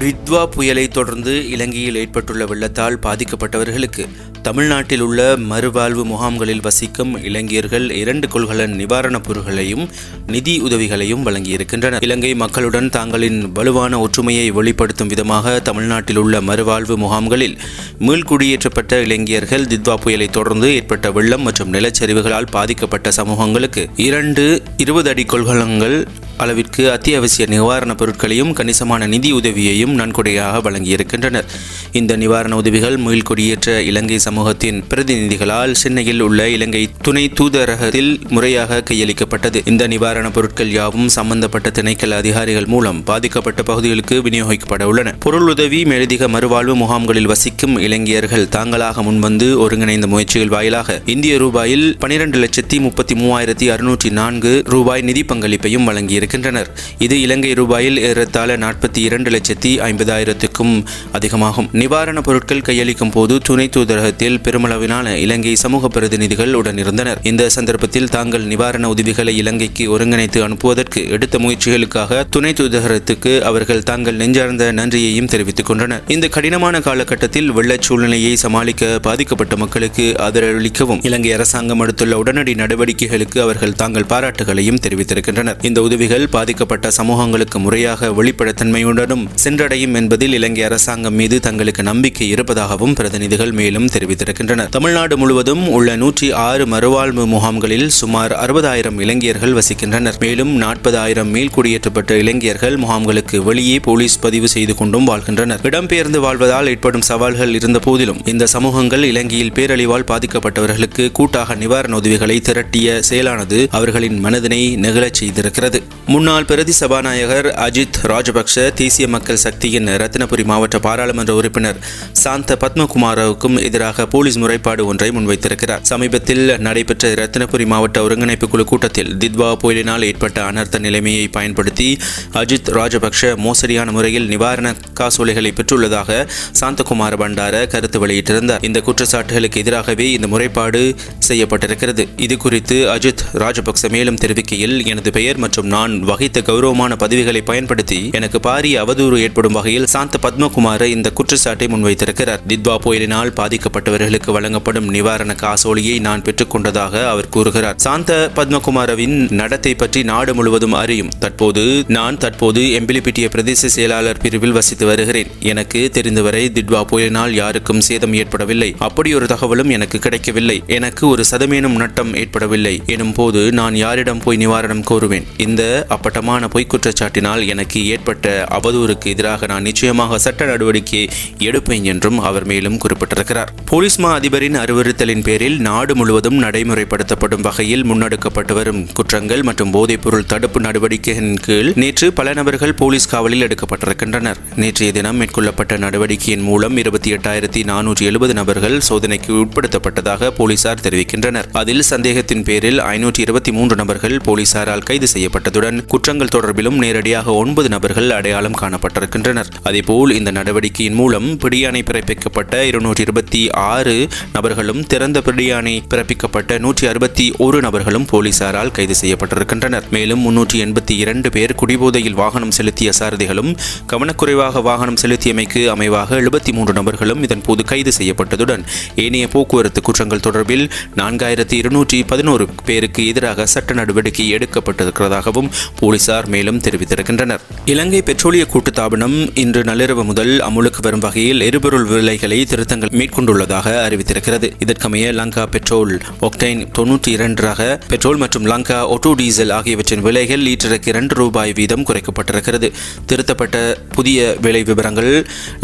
பித்வா புயலை தொடர்ந்து இலங்கையில் ஏற்பட்டுள்ள வெள்ளத்தால் பாதிக்கப்பட்டவர்களுக்கு தமிழ்நாட்டில் உள்ள மறுவாழ்வு முகாம்களில் வசிக்கும் இலங்கையர்கள் இரண்டு கொள்கலன் நிவாரணப் பொருட்களையும் நிதி உதவிகளையும் வழங்கியிருக்கின்றனர். இலங்கை மக்களுடன் தாங்களின் வலுவான ஒற்றுமையை வெளிப்படுத்தும் விதமாக தமிழ்நாட்டில் உள்ள மறுவாழ்வு முகாம்களில் மீள்குடியேற்றப்பட்ட இலங்கையர்கள் தித்வா புயலை தொடர்ந்து ஏற்பட்ட வெள்ளம் மற்றும் நிலச்சரிவுகளால் பாதிக்கப்பட்ட சமூகங்களுக்கு இரண்டு இருபது அடி கொள்கலன்கள் அளவிற்கு அத்தியாவசிய நிவாரணப் பொருட்களையும் கணிசமான நிதி உதவியையும் நன்கொடையாக வழங்கியிருக்கின்றனர். இந்த நிவாரண உதவிகள் மீள்குடியேற்ற இலங்கை சமூகத்தின் பிரதிநிதிகளால் சென்னையில் உள்ள இலங்கை துணை தூதரகத்தில் முறையாக கையளிக்கப்பட்டது. இந்த நிவாரணப் பொருட்கள் யாவும் சம்பந்தப்பட்ட திணைக்கள அதிகாரிகள் மூலம் பாதிக்கப்பட்ட பகுதிகளுக்கு விநியோகிக்கப்பட உள்ளன. பொருள் உதவி மேலதிக மறுவாழ்வு முகாம்களில் வசிக்கும் இலங்கையர்கள் தாங்களாக முன்வந்து ஒருங்கிணைந்த முயற்சிகள் வாயிலாக இந்திய ரூபாயில் பனிரெண்டு லட்சத்தி முப்பத்தி மூவாயிரத்தி அறுநூற்றி நான்கு ரூபாய் நிதி பங்களிப்பையும் இருக்கின்றனர் இது இலங்கை ரூபாயில் ஏறத்தாழ நாற்பத்தி இரண்டு லட்சத்தி ஐம்பதாயிரத்துக்கும் அதிகமாகும். நிவாரணப் பொருட்கள் கையளிக்கும் போது துணை தூதரகத்தில் பெருமளவிலான இலங்கை சமூக பிரதிநிதிகள் உடனிருந்தனர். இந்த சந்தர்ப்பத்தில் தாங்கள் நிவாரண உதவிகளை இலங்கைக்கு ஒருங்கிணைத்து அனுப்புவதற்கு எடுத்த முயற்சிகளுக்காக துணை தூதரகத்துக்கு அவர்கள் தாங்கள் நெஞ்சார்ந்த நன்றியையும் தெரிவித்துக் கொண்டனர். இந்த கடினமான காலகட்டத்தில் வெள்ளச் சூழ்நிலையை சமாளிக்க பாதிக்கப்பட்ட மக்களுக்கு ஆதரவளிக்கவும் இலங்கை அரசாங்கம் எடுத்துள்ள உடனடி நடவடிக்கைகளுக்கு அவர்கள் தாங்கள் பாராட்டுகளையும் தெரிவித்திருக்கின்றனர். இந்த உதவிகள் பாதிக்கப்பட்ட சமூகங்களுக்கு முறையாக வெளிப்படைத்தன்மையுடனும் சென்றடையும் என்பதில் இலங்கை அரசாங்கம் மீது தங்களுக்கு நம்பிக்கை இருப்பதாகவும் பிரதிநிதிகள் மேலும் தெரிவித்திருக்கின்றனர். தமிழ்நாடு முழுவதும் உள்ள நூற்றி ஆறு மறுவாழ்வு முகாம்களில் சுமார் அறுபதாயிரம் இலங்கையர்கள் வசிக்கின்றனர். மேலும் நாற்பதாயிரம் மீள்குடியேற்றப்பட்ட இலங்கையர்கள் முகாம்களுக்கு வெளியே போலீஸ் பதிவு செய்து கொண்டும் வாழ்கின்றனர். இடம்பெயர்ந்து வாழ்வதால் ஏற்படும் சவால்கள் இருந்த போதிலும் இந்த சமூகங்கள் இலங்கையில் பேரழிவால் பாதிக்கப்பட்டவர்களுக்கு கூட்டாக நிவாரண உதவிகளை திரட்டிய செயலானது அவர்களின் மனதினை நெகிழச் செய்திருக்கிறது. முன்னாள் பிரதி சபாநாயகர் அஜித் ராஜபக்ஷ தேசிய மக்கள் சக்தியின் ரத்தினபுரி மாவட்ட பாராளுமன்ற உறுப்பினர் சாந்த பத்மகுமாராவுக்கும் எதிராக போலீஸ் முறைப்பாடு ஒன்றை முன்வைத்திருக்கிறார். சமீபத்தில் நடைபெற்ற ரத்தினபுரி மாவட்ட ஒருங்கிணைப்பு குழு கூட்டத்தில் தித்வா புயலினால் ஏற்பட்ட அனர்த்த நிலைமையை பயன்படுத்தி அஜித் ராஜபக்ஷ மோசடியான முறையில் நிவாரண காசோலைகளை பெற்றுள்ளதாக சாந்தகுமார பண்டார கருத்து வெளியிட்டிருந்தார். இந்த குற்றச்சாட்டுகளுக்கு எதிராகவே இந்த முறைப்பாடு செய்யப்பட்டிருக்கிறது. இது குறித்து அஜித் ராஜபக்ச மேலும் தெரிவிக்கையில் எனது பெயர் மற்றும் நான் வகித்த கௌரவமான பதவிகளை பயன்படுத்தி எனக்கு பாரிய அவதூறு ஏற்படும் வகையில் சாந்த பத்மகுமார இந்த குற்றச்சாட்டை முன்வைத்திருக்கிறார். தித்வா புயலினால் பாதிக்கப்பட்டவர்களுக்கு வழங்கப்படும் நிவாரண காசோலியை நான் பெற்றுக்கொண்டதாக அவர் கூறுகிறார். சாந்த பத்மகுமாரவின் நடத்தை பற்றி நாடு முழுவதும் அறியும். தற்போது நான் தற்போது எம்பிலிபிட்டிய பிரதேச செயலாளர் பிரிவில் வசித்து வருகிறேன். எனக்கு தெரிந்தவரை திட்வா புயலினால் யாருக்கும் சேதம் ஏற்படவில்லை. அப்படி ஒரு தகவலும் எனக்கு கிடைக்கவில்லை. எனக்கு ஒரு சதமேனும் நட்டம் ஏற்படவில்லை. எனும் போது நான் யாரிடம் போய் நிவாரணம் கோருவேன்? இந்த அப்பட்டமான பொய்க் குற்றச்சாட்டினால் எனக்கு ஏற்பட்ட அவதூறுக்கு எதிராக நான் நிச்சயமாக சட்ட நடவடிக்கை எடுப்பேன் என்றும் அவர் மேலும் குறிப்பிட்டிருக்கிறார். போலீஸ் மா அதிபரின் அறிவுறுத்தலின் பேரில் நாடு முழுவதும் நடைமுறைப்படுத்தப்படும் வகையில் முன்னெடுக்கப்பட்டு வரும் குற்றங்கள் மற்றும் போதைப்பொருள் தடுப்பு நடவடிக்கையின் கீழ் நேற்று பல நபர்கள் போலீஸ் காவலில் எடுக்கப்பட்டிருக்கின்றனர். நேற்றைய தினம் மேற்கொள்ளப்பட்ட நடவடிக்கையின் மூலம் இருபத்தி எட்டாயிரத்தி நானூற்றி எழுபது நபர்கள் சோதனைக்கு உட்படுத்தப்பட்டதாக போலீசார் தெரிவிக்கின்றனர். அதில் சந்தேகத்தின் பேரில் ஐநூற்றி இருபத்தி மூன்று நபர்கள் போலீசாரால் கைது செய்யப்பட்டதுடன் குற்றங்கள் தொடர்பிலும் நேரடியாக ஒன்பது நபர்கள் அடையாளம் காணப்பட்டிருக்கின்றனர். அதேபோல் இந்த நடவடிக்கையின் மூலம் பிடியாணை பிறப்பிக்கப்பட்ட இருநூற்றி இருபத்தி ஆறு நபர்களும் திறந்த பிடியாணை பிறப்பிக்கப்பட்ட நூற்றி அறுபத்தி ஒரு நபர்களும் போலீசாரால் கைது செய்யப்பட்டிருக்கின்றனர். மேலும் முன்னூற்றி எண்பத்தி இரண்டு பேர் குடிபோதையில் வாகனம் செலுத்திய சாரதிகளும் கவனக்குறைவாக வாகனம் செலுத்தியமைக்கு அமைவாக எழுபத்தி மூன்று நபர்களும் இதன்போது கைது செய்யப்பட்டதுடன் ஏனைய போக்குவரத்து குற்றங்கள் தொடர்பில் நான்காயிரத்தி இருநூற்றி பதினோரு பேருக்கு எதிராக சட்ட நடவடிக்கை எடுக்கப்பட்டிருக்கிறதாகவும் போலீசார் மேலும் தெரிவித்திருக்கின்றனர். இலங்கை பெட்ரோலிய கூட்டுத்தாபனம் இன்று நள்ளிரவு முதல் அமுலுக்கு வரும் வகையில் எரிபொருள் விலைகளை திருத்தங்கள் மேற்கொண்டுள்ளதாக அறிவித்திருக்கிறது. இதற்கமைய லங்கா பெட்ரோல் ஒக்டைன் தொன்னூற்றி இரண்டாக பெட்ரோல் மற்றும் லங்கா ஒட்டோ டீசல் ஆகியவற்றின் விலைகள் லீட்டருக்கு இரண்டு ரூபாய் வீதம் குறைக்கப்பட்டிருக்கிறது. திருத்தப்பட்ட புதிய விலை விவரங்கள்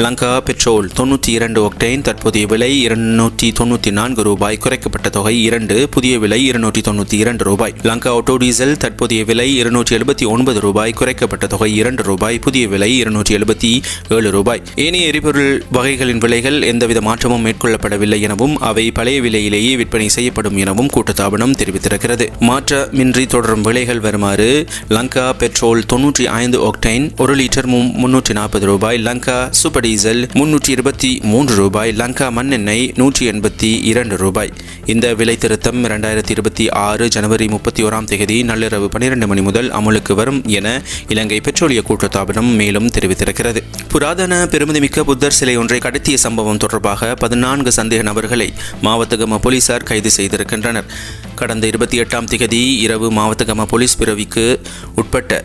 லங்கா பெட்ரோல் தொன்னூற்றி இரண்டு ஒக்டைன் தற்போதைய விலை இருநூற்றி தொன்னூற்றி நான்கு ரூபாய் குறைக்கப்பட்ட தொகை இரண்டு புதிய விலை இருநூற்றி தொன்னூற்றி இரண்டு ரூபாய். லங்கா ஆட்டோ டீசல் தற்போதைய விலை இருநூற்றி எழுபத்தி ஒன்பது ரூபாய் குறைக்கப்பட்ட தொகை இரண்டு ரூபாய் புதிய விலை இருநூற்றி எழுபத்தி ஏழு ரூபாய். ஏனைய எரிபொருள் வகைகளின் விலைகள் எந்தவித மாற்றமும் மேற்கொள்ளப்படவில்லை எனவும் அவை பழைய விலையிலேயே விற்பனை செய்யப்படும் எனவும் கூட்டத்தாபனம் தெரிவித்திருக்கிறது. மாற்றமின்றி தொடரும் விலைகள் வருமாறு லங்கா பெட்ரோல் தொன்னூற்றி ஐந்து ஒக்டைன் ஒரு லிட்டர் முன்னூற்றி நாற்பது ரூபாய் லங்கா சூப்பர் டீசல் முன்னூற்றி இருபத்தி மூன்று ரூபாய் லங்கா மண்ணெண்ணெய் நூற்றி எண்பத்தி இரண்டு ரூபாய். இந்த விலை திருத்தம் இரண்டாயிரத்தி இருபத்தி ஆறு ஜனவரி முப்பத்தி ஓராம் தேதி நள்ளிரவு பன்னிரண்டு மணி முதல் அமலுக்கு வரும் என இலங்கை பெட்ரோலிய கூட்டத்தாபனம் மேலும் தெரிவித்திருக்கிறது. புராதன பெருமதிமிக்க புத்தர் சிலை ஒன்றை கடத்திய சம்பவம் தொடர்பாக பதினான்கு சந்தேக நபர்களை மாவத்தகம போலீசார் கைது செய்திருக்கின்றனர். கடந்த இருபத்தி எட்டாம் திகதி இரவு மாவத்தகம போலீஸ் பிறவிக்கு உட்பட்ட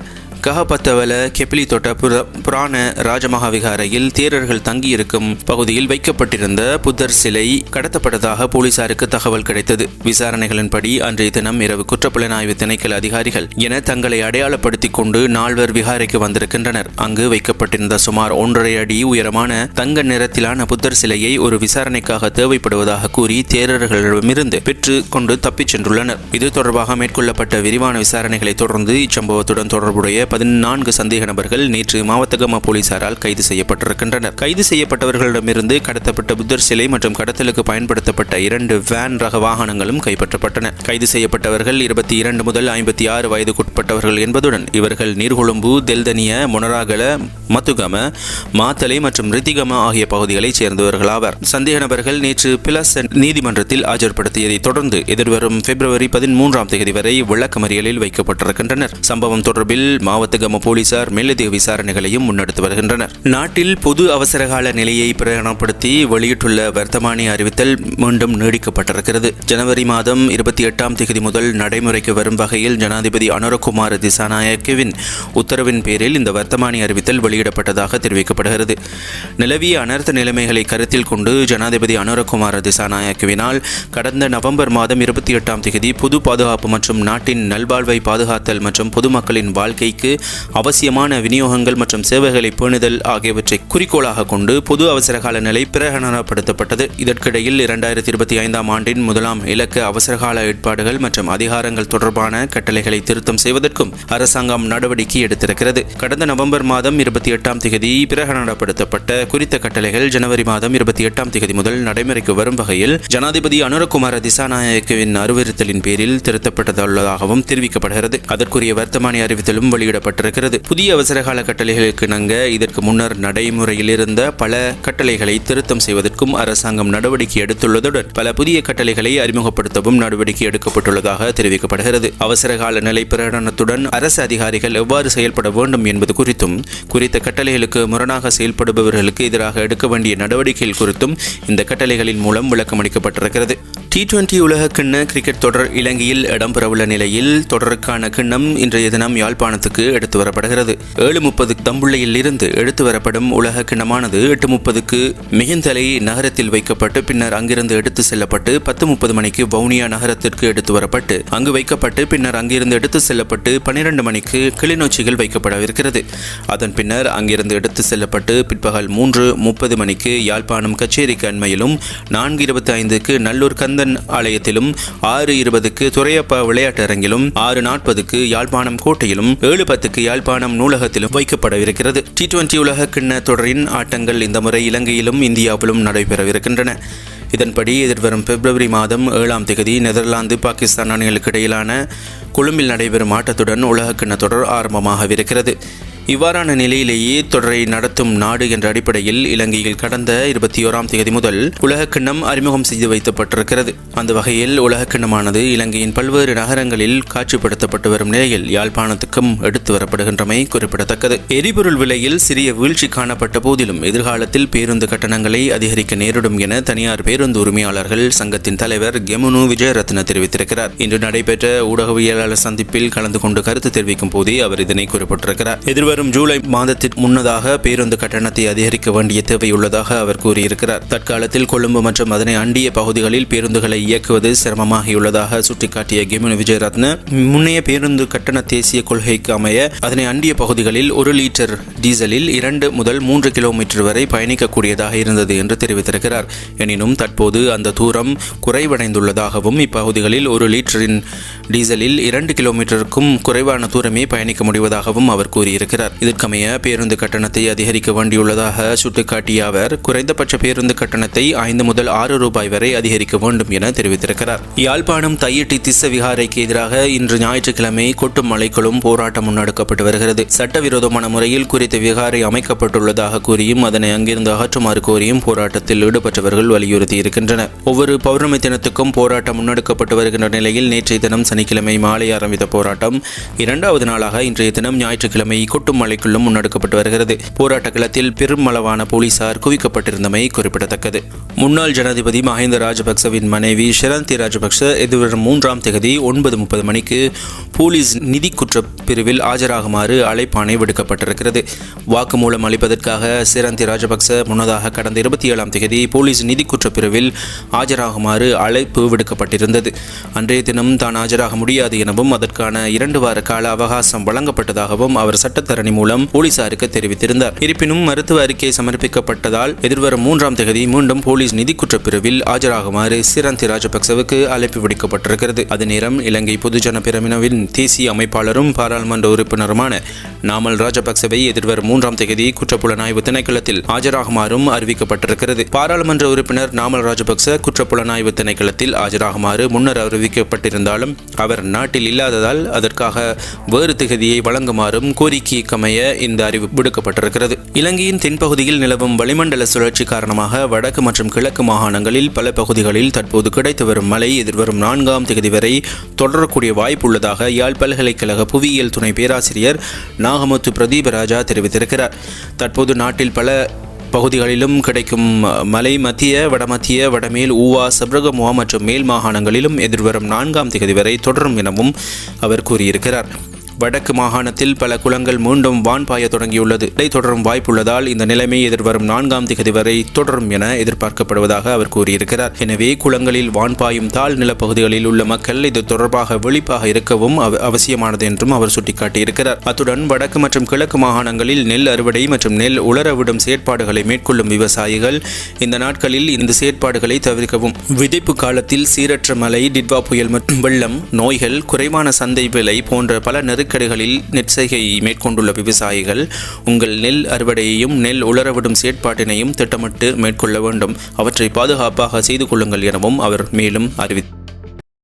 கஹபத்தவல கெப்லி தொட்ட புர புராண ராஜமகா விகாரையில் தேரர்கள் தங்கியிருக்கும் பகுதியில் வைக்கப்பட்டிருந்த புத்தர் சிலை கடத்தப்பட்டதாக போலீசாருக்கு தகவல் கிடைத்தது. விசாரணைகளின்படி அன்றைய தினம் இரவு குற்றப்புலனாய்வு திணைக்கள அதிகாரிகள் என தங்களை அடையாளப்படுத்திக் கொண்டு நால்வர் விகாரைக்கு வந்திருக்கின்றனர். அங்கு வைக்கப்பட்டிருந்த சுமார் ஒன்றரை அடி உயரமான தங்க நிறத்திலான புத்தர் சிலையை ஒரு விசாரணைக்காக தேவைப்படுவதாக கூறி தேரர்களிடமிருந்து பெற்று கொண்டு தப்பிச் சென்றுள்ளனர். இது தொடர்பாக மேற்கொள்ளப்பட்ட விரிவான விசாரணைகளை தொடர்ந்து இச்சம்பவத்துடன் தொடர்புடைய பதினான்கு சந்தேக நபர்கள் நேற்று மாவத்தகம போலீசாரால் கைது செய்யப்பட்டிருக்கின்றனர். கைது செய்யப்பட்டவர்களிடமிருந்து கடத்தப்பட்ட புத்தர் சிலை மற்றும் கடத்தலுக்கு பயன்படுத்தப்பட்ட இரண்டு வேன் ரக வாகனங்களும் கைப்பற்றப்பட்டன. கைது செய்யப்பட்டவர்கள் இருபத்தி இரண்டு முதல் ஐம்பத்தி ஆறு வயதுக்குட்பட்டவர்கள் என்பதுடன் இவர்கள் நீர்கொழும்பு தெல்தனிய மொனராகல மத்துகம மாத்தலை மற்றும் ரித்திகம ஆகிய பகுதிகளைச் சேர்ந்தவர்களாவர். சந்தேக நபர்கள் நேற்று பிளஸ் நீதிமன்றத்தில் ஆஜர்படுத்தியதைத் தொடர்ந்து எதிர்வரும் பிப்ரவரி பதிமூன்றாம் தேதி வரை விளக்கமறியலில் வைக்கப்பட்டிருக்கின்றனர். சம்பவம் தொடர்பில் மாவட்ட மாவத்தகம போலீசார் மேலதிக விசாரணைகளையும் முன்னெடுத்து வருகின்றனர். நாட்டில் பொது அவசரகால நிலையை பிரகடனப்படுத்தி வெளியிட்டுள்ள வர்த்தமானி அறிவித்தல் மீண்டும் நீடிக்கப்பட்டிருக்கிறது. ஜனவரி மாதம் இருபத்தி எட்டாம் தேதி முதல் நடைமுறைக்கு வரும் வகையில் ஜனாதிபதி அனுரகுமார் திசாநாயக்கவின் உத்தரவின் பேரில் இந்த வர்த்தமானி அறிவித்தல் வெளியிடப்பட்டதாக தெரிவிக்கப்படுகிறது. நிலவிய அனர்த்த நிலைமைகளை கருத்தில் கொண்டு ஜனாதிபதி அனுரகுமார் திசாநாயக்கவினால் கடந்த நவம்பர் மாதம் இருபத்தி எட்டாம் தேதி பொது பாதுகாப்பு மற்றும் நாட்டின் நல்வாழ்வை பாதுகாத்தல் மற்றும் பொதுமக்களின் வாழ்க்கைக்கு அவசியமான விநியோகங்கள் மற்றும் சேவைகளை பேணுதல் ஆகியவற்றை குறிக்கோளாக கொண்டு பொது அவசரகால நிலை பிரகடனப்படுத்தப்பட்டது. இதற்கிடையில் இரண்டாயிரத்தி இருபத்தி ஐந்தாம் ஆண்டின் முதலாம் இலக்க அவசரகால ஏற்பாடுகள் மற்றும் அதிகாரங்கள் தொடர்பான கட்டளைகளை திருத்தம் செய்வதற்கும் அரசாங்கம் நடவடிக்கை எடுத்திருக்கிறது. கடந்த நவம்பர் மாதம் இருபத்தி எட்டாம் தேதி பிரகடனப்படுத்தப்பட்ட குறித்த கட்டளைகள் ஜனவரி மாதம் இருபத்தி எட்டாம் தேதி முதல் நடைமுறைக்கு வரும் வகையில் ஜனாதிபதி அனுரகுமார திசாநாயக்கவின் அறிவுறுத்தலின் பேரில் திருத்தப்பட்டுள்ளதாகவும் தெரிவிக்கப்படுகிறது. அதற்குரிய வர்த்தமானி அறிவித்தலும் வெளியிடப்பட்டிருக்கிறது புதிய அவசரகால கட்டளைகளுக்கு இணங்க இதற்கு முன்னர் நடைமுறையில் இருந்த பல கட்டளைகளை திருத்தம் செய்வதற்கும் அரசாங்கம் நடவடிக்கை எடுத்துள்ளதுடன் பல புதிய கட்டளைகளை அறிமுகப்படுத்தவும் நடவடிக்கை எடுக்கப்பட்டுள்ளதாக தெரிவிக்கப்படுகிறது. அவசரகால நிலை பிரகடனத்துடன் அரசு அதிகாரிகள் எவ்வாறு செயல்பட வேண்டும் என்பது குறித்தும் குறித்த கட்டளைகளுக்கு முரணாக செயல்படுபவர்களுக்கு எதிராக எடுக்க வேண்டிய நடவடிக்கைகள் குறித்தும் இந்த கட்டளைகளின் மூலம் விளக்கமளிக்கப்பட்டிருக்கிறது. டி டுவெண்டி கிண்ண கிரிக்கெட் தொடர் இலங்கையில் இடம்பெறவுள்ள நிலையில் தொடருக்கான கிண்ணம் இன்றைய தினம் யாழ்ப்பாணத்துக்கு எடுத்து வரப்படுகிறது. ஏழு முப்பது தம்புள்ளையில் இருந்து எடுத்து வரப்படும் உலக கிண்ணமானது எட்டு முப்பதுக்கு மிகுந்தலை நகரத்தில் வைக்கப்பட்டு பின்னர் அங்கிருந்து எடுத்து செல்லப்பட்டு பத்து முப்பது மணிக்கு வவுனியா நகரத்திற்கு எடுத்து வரப்பட்டு அங்கு வைக்கப்பட்டு பின்னர் அங்கிருந்து எடுத்து செல்லப்பட்டு பன்னிரண்டு மணிக்கு கிளிநொச்சியில் வைக்கப்படவிருக்கிறது. அதன் பின்னர் அங்கிருந்து எடுத்து செல்லப்பட்டு பிற்பகல் மூன்று முப்பது மணிக்கு யாழ்ப்பாணம் கச்சேரிக்கு அண்மையிலும் நான்கு இருபத்தி ஐந்துக்கு நல்லூர் கந்தன் ஆலயத்திலும் ஆறு இருபதுக்கு துறையப்பா விளையாட்டரங்கிலும் ஆறு நாற்பதுக்கு யாழ்ப்பாணம் கோட்டையிலும் ஏழு பத்துக்கு யாழ்ப்பாணம் நூலகத்திலும் வைக்கப்படவிருக்கிறது. டி டுவெண்டி உலக கிண்ண தொடரின் ஆட்டங்கள் இந்த முறை இலங்கையிலும் இந்தியாவிலும் நடைபெறவிருக்கின்றன. இதன்படி எதிர்வரும் பிப்ரவரி மாதம் ஏழாம் தேதி நெதர்லாந்து பாகிஸ்தான் அணிகளுக்கு இடையிலான கொழும்பில் நடைபெறும் ஆட்டத்துடன் உலகக்கிண்ண தொடர் ஆரம்பமாகவிருக்கிறது. இவ்வாறான நிலையிலேயே தொடரை நடத்தும் நாடு என்ற அடிப்படையில் இலங்கையில் கடந்த இருபத்தி ஓராம் தேதி முதல் உலகக்கிண்ணம் அறிமுகம் செய்து வைக்கப்பட்டிருக்கிறது. அந்த வகையில் உலகக்கிண்ணமானது இலங்கையின் பல்வேறு நகரங்களில் காட்சிப்படுத்தப்பட்டு வரும் நிலையில் யாழ்ப்பாணத்துக்கும் எடுத்து வரப்படுகின்றமை குறிப்பிடத்தக்கது. எரிபொருள் விலையில் சிறிய வீழ்ச்சி காணப்பட்ட போதிலும் எதிர்காலத்தில் பேருந்து கட்டணங்களை அதிகரிக்க நேரிடும் என தனியார் பேருந்து உரிமையாளர்கள் சங்கத்தின் தலைவர் கெமுனு விஜயரத்ன தெரிவித்திருக்கிறார். இன்று நடைபெற்ற ஊடகவியலாளர் சந்திப்பில் கலந்து கொண்டு கருத்து தெரிவிக்கும் போதே அவர் இதனை குறிப்பிட்டிருக்கிறார். எதிர்வரும் ஜூலை மாதத்திற்கு முன்னதாக பேருந்து கட்டணத்தை அதிகரிக்க வேண்டிய தேவையுள்ளதாக அவர் கூறியிருக்கிறார். தற்காலத்தில் கொழும்பு மற்றும் அதனை அண்டிய பகுதிகளில் பேருந்துகளை இயக்குவது சிரமமாகியுள்ளதாக சுட்டிக்காட்டிய கெமுனு விஜயரத்ன முன்னைய பேருந்து கட்டண தேசிய கொள்கைக்கு அமைய அதனை அண்டிய பகுதிகளில் ஒரு லீட்டர் டீசலில் இரண்டு முதல் மூன்று கிலோமீட்டர் வரை பயணிக்கக்கூடியதாக இருந்தது என்று தெரிவித்திருக்கிறார். எனினும் தற்போது அந்த தூரம் குறைவடைந்துள்ளதாகவும் இப்பகுதிகளில் ஒரு லிட்டரின் டீசலில் இரண்டு கிலோமீட்டருக்கும் குறைவான தூரமே பயணிக்க முடிவதாகவும் அவர் கூறியிருக்கிறார். தெரிவித்திருக்கின்றனர் இதற்கமைய பேருந்து கட்டணத்தை அதிகரிக்க வேண்டியுள்ளதாக சுட்டிக்காட்டிய அவர் குறைந்தபட்ச பேருந்து கட்டணத்தை ஐந்து முதல் ஆறு ரூபாய் வரை அதிகரிக்க வேண்டும் என தெரிவித்திருக்கிறார். யாழ்ப்பாணம் தையிட்டி திச விகாரைக்கு எதிராக இன்று ஞாயிற்றுக்கிழமை கொட்டும் மலைக்குழும் போராட்டம் முன்னெடுக்கப்பட்டு வருகிறது. சட்டவிரோதமான முறையில் குறித்த விகாரை அமைக்கப்பட்டுள்ளதாக கூறியும் அதனை அங்கிருந்து அகற்றுமாறு கோரியும் போராட்டத்தில் ஈடுபட்டவர்கள் வலியுறுத்தி இருக்கின்றனர் ஒவ்வொரு பௌர்ணமி தினத்துக்கும் போராட்டம் முன்னெடுக்கப்பட்டு வருகின்ற நிலையில் நேற்றைய தினம் சனிக்கிழமை மாலை ஆரம்பித்த போராட்டம் இரண்டாவது நாளாக இன்றைய தினம் ஞாயிற்றுக்கிழமை கொட்டும் மலைக்குள்ளும் முன்னெடுக்கப்பட்டு வருகிறது. போராட்ட களத்தில் பெருமளவான போலீசார் குவிக்கப்பட்டிருந்தமை குறிப்பிடத்தக்கது. முன்னாள் ஜனாதிபதி மஹிந்த ராஜபக்சவின் மனைவி ஷிரந்தி ராஜபக்ச எதிர்வரும் மூன்றாம் தேதி ஒன்பது முப்பது மணிக்கு போலீஸ் நிதி குற்ற பிரிவில் ஆஜராகுமாறு அழைப்பாணை விடுக்கப்பட்டிருக்கிறது. வாக்குமூலம் அளிப்பதற்காக சிரந்தி ராஜபக்ச முன்னதாக கடந்த இருபத்தி ஏழாம் தேதி போலீஸ் நிதி குற்ற பிரிவில் ஆஜராகுமாறு அழைப்பு விடுக்கப்பட்டிருந்தது. அன்றைய தினம் தான் ஆஜராக முடியாது எனவும் அதற்கான இரண்டு வார கால அவகாசம் வழங்கப்பட்டதாகவும் அவர் சட்டத்தரணி மூலம் போலீசாருக்கு தெரிவித்திருந்தார். இருப்பினும் மருத்துவ அறிக்கை சமர்ப்பிக்கப்பட்டதால் எதிர்வரும் மூன்றாம் தேதி மீண்டும் போலீஸ் நிதி குற்றப்பிரிவில் ஆஜராகுமாறு சிரந்தி ராஜபக்சவுக்கு அழைப்பு விடுக்கப்பட்டிருக்கிறது. அதே நேரம் இலங்கை பொதுஜன பிரமினவின் தேசிய அமைப்பாளரும் பாராளுமன்ற உறுப்பினருமான நாமல் ராஜபக்சவை எதிர்வரும் மூன்றாம் தேதி குற்றப்புலனாய்வு திணைக்களத்தில் ஆஜராகுமாறும் அறிவிக்கப்பட்டிருக்கிறது. பாராளுமன்ற உறுப்பினர் நாமல் ராஜபக்ச குற்றப்புலனாய்வு திணைக்களத்தில் ஆஜராகுமாறு முன்னர் அறிவிக்கப்பட்டிருந்தாலும் அவர் நாட்டில் இல்லாததால் அதற்காக வேறு திகதியை வழங்குமாறும் கோரிக்கைக்கமைய இந்த அறிவிப்பு விடுக்கப்பட்டிருக்கிறது. இலங்கையின் தென்பகுதியில் நிலவும் வளிமண்டல சுழற்சி காரணமாக வடக்கு மற்றும் கிழக்கு மாகாணங்களில் பல பகுதிகளில் தற்போது கிடைத்து வரும் மழை எதிர்வரும் நான்காம் தேதி வரை தொடரக்கூடிய வாய்ப்புள்ளதாக யாழ் பல்கலைக்கழக புவியியல் துணை பேராசிரியர் நாகமுத்து பிரதீபராஜா தெரிவித்திருக்கிறார். தற்போது நாட்டில் பல பகுதிகளிலும் கிடைக்கும் மலை மத்திய வடமத்திய வடமேல் ஊவா சப்ரகமுவா மற்றும் மேல் மாகாணங்களிலும் எதிர்வரும் நான்காம் தேதி வரை தொடரும் எனவும் அவர் கூறியிருக்கிறார். வடக்கு மாகாணத்தில் பல குளங்கள் மீண்டும் வான்பாய தொடங்கியுள்ளது. இடை தொடரும் வாய்ப்புள்ளதால் இந்த நிலைமை எதிர்வரும் நான்காம் திகதி வரை தொடரும் என எதிர்பார்க்கப்படுவதாக அவர் கூறியிருக்கிறார். எனவே குளங்களில் வான்பாயும் தாழ் நிலப்பகுதிகளில் உள்ள மக்கள் இது தொடர்பாக விழிப்பாக இருக்கவும் அவ- அவசியமானது என்றும் அவர் சுட்டிக்காட்டியிருக்கிறார். அத்துடன் வடக்கு மற்றும் கிழக்கு மாகாணங்களில் நெல் அறுவடை மற்றும் நெல் உலரவிடும் செயற்பாடுகளை மேற்கொள்ளும் விவசாயிகள் இந்த நாட்களில் இந்த செயற்பாடுகளை தவிர்க்கவும். விதைப்பு காலத்தில் சீரற்ற மழை டிட்வா புயல் மற்றும் வெள்ளம் நோய்கள் குறைவான சந்தை விலை போன்ற பல நெருக்கடிகளில் நெற்செய்கை மேற்கொண்டுள்ள விவசாயிகள் உங்கள் நெல் அறுவடையையும் நெல் உலரவிடும் செயற்பாட்டினையும் திட்டமிட்டு மேற்கொள்ள வேண்டும். அவற்றை பாதுகாப்பாக செய்து கொள்ளுங்கள் எனவும் அவர் மேலும் அறிவித்தார்